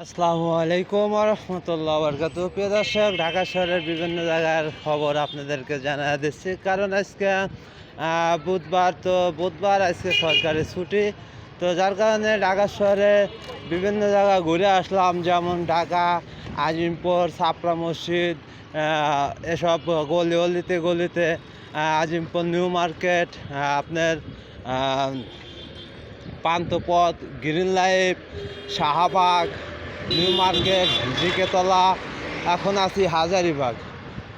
আসসালামু আলাইকুম রহমতুল্লাহ বরকাত প্রিয় দর্শক, ঢাকা শহরের বিভিন্ন জায়গার খবর আপনাদেরকে জানা দিচ্ছি। কারণ আজকে বুধবার, তো বুধবার আজকে সরকারি ছুটি। তো যার কারণে ঢাকা শহরে বিভিন্ন জায়গা ঘুরে আসলাম, যেমন ঢাকা, আজিমপুর ছাপড়া মসজিদ এসব গলি গলিতে গলিতে আজিমপুর নিউ মার্কেট আপনার Panthapath green life, Shahbag new market, Zigatola, এখন আছি হাজারিবাগ।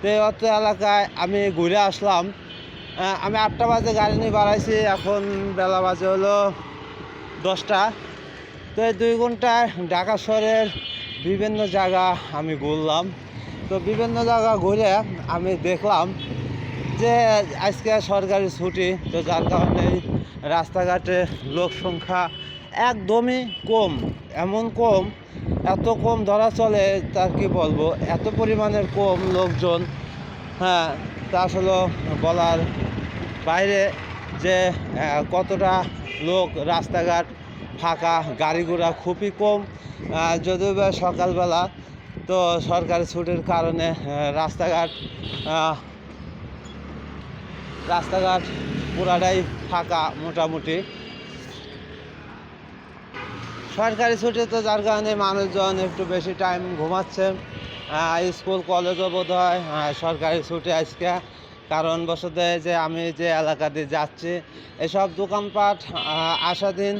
তো এই অত এলাকায় আমি ঘুরে আসলাম। আমি আটটা বাজে গাড়ি নিয়ে বাড়াইছি, এখন বেলা বাজে হলো দশটা। তো এই দুই ঘন্টায় ঢাকা শহরের বিভিন্ন জায়গা আমি ঘুরলাম। তো বিভিন্ন জায়গা ঘুরে আমি দেখলাম যে আজকে সরকারি ছুটি, তো যার কারণে রাস্তাঘাটে লোক সংখ্যা একদমই কম, এমন কম এত কম ধরা চলে, তার কি বলব? এত পরিমাণের কম লোকজন হ্যাঁ তা আসলে বলার বাইরে যে কতটা লোক রাস্তাঘাট ফাঁকা, গাড়ি ঘোড়া খুবই কম। যদিও বা সকালবেলা তো সরকারি ছুটির কারণে রাস্তাঘাট রাস্তাঘাট পুরাটাই ফাঁকা মোটামুটি। সরকারি ছুটি তো যার কারণে মানুষজন একটু বেশি টাইম ঘুমাচ্ছে। স্কুল কলেজও বোধ হয় সরকারি ছুটি আজকে। কারণ বসতে যে আমি যে এলাকা দিয়ে যাচ্ছি, এসব দোকানপাট আসা দিন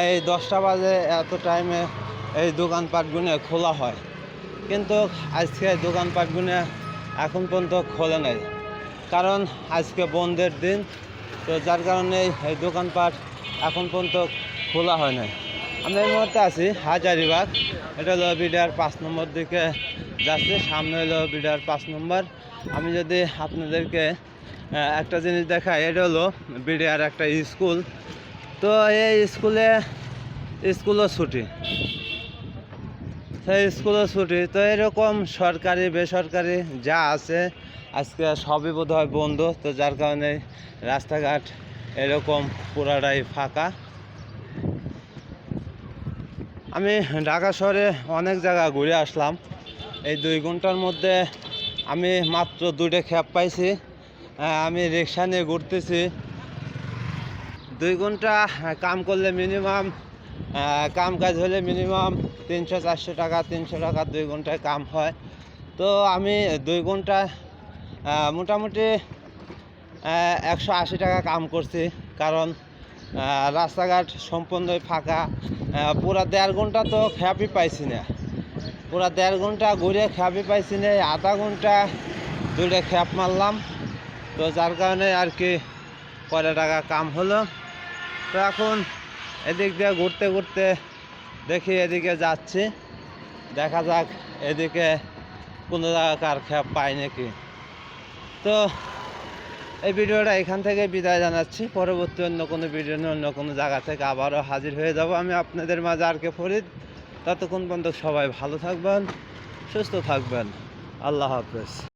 এই দশটা বাজে এত টাইমে এই দোকানপাটগুলো খোলা হয়। কিন্তু আজকে দোকানপাটগুলো এখন পর্যন্ত খোলে নাই। কারণ আজকে বন্ধের দিন, তো যার কারণে এই দোকানপাট এখন পর্যন্ত খোলা হয় নাই। আমরা এই মুহূর্তে আছি হাজারিবাগ। এটা হলো বিডার পাঁচ নম্বর দিকে যাচ্ছে, সামনে হলো বিডার পাঁচ নম্বর। আমি যদি আপনাদেরকে একটা জিনিস দেখাই, এটা হলো বিডিআর একটা স্কুল। তো এই স্কুলে স্কুলও ছুটি। সেই স্কুলও ছুটি। তো এরকম সরকারি, বেসরকারি যা আছে, আজকে সবই বোধ হয় বন্ধ। তো যার কারণে রাস্তাঘাট এরকম পুরাটাই ফাঁকা। আমি ঢাকা শহরে অনেক জায়গা ঘুরে আসলাম। এই দুই ঘণ্টার মধ্যে আমি মাত্র দুইটা খ্যাপ পাইছি। আমি রিক্সা নিয়ে ঘুরতেছি। দুই ঘণ্টা কাম করলে মিনিমাম কাম কাজ হলে মিনিমাম তিনশো, চারশো টাকা, তিনশো টাকা দুই ঘন্টায় কাম হয়। তো আমি দুই ঘণ্টা মোটামুটি একশো আশি টাকা কাম করছি। কারণ রাস্তাঘাট সম্পূর্ণই ফাঁকা। পুরা দেড় ঘণ্টা তো খ্যাপই পাইছি না। পুরা দেড় ঘণ্টা ঘুরে খ্যাপই পাইছি না আধা ঘণ্টা দুইটা খ্যাপ মারলাম। তো যার কারণে আর কি কয়টা টাকা কাম হলো। তো এখন এদিক দিয়ে ঘুরতে ঘুরতে দেখি এদিকে যাচ্ছি। দেখা যাক এদিকে কোনো জায়গাকার খ্যাপ পাই নাকি। তো এই ভিডিওটা এখান থেকে বিদায় জানাচ্ছি। পরবর্তী অন্য কোনো ভিডিও নিয়ে অন্য কোনো জায়গা থেকে আবারও হাজির হয়ে যাব আমি আপনাদের মাঝে আর কে ফরিদ। ততক্ষণ পর্যন্ত সবাই ভালো থাকবেন, সুস্থ থাকবেন। আল্লাহ হাফেজ।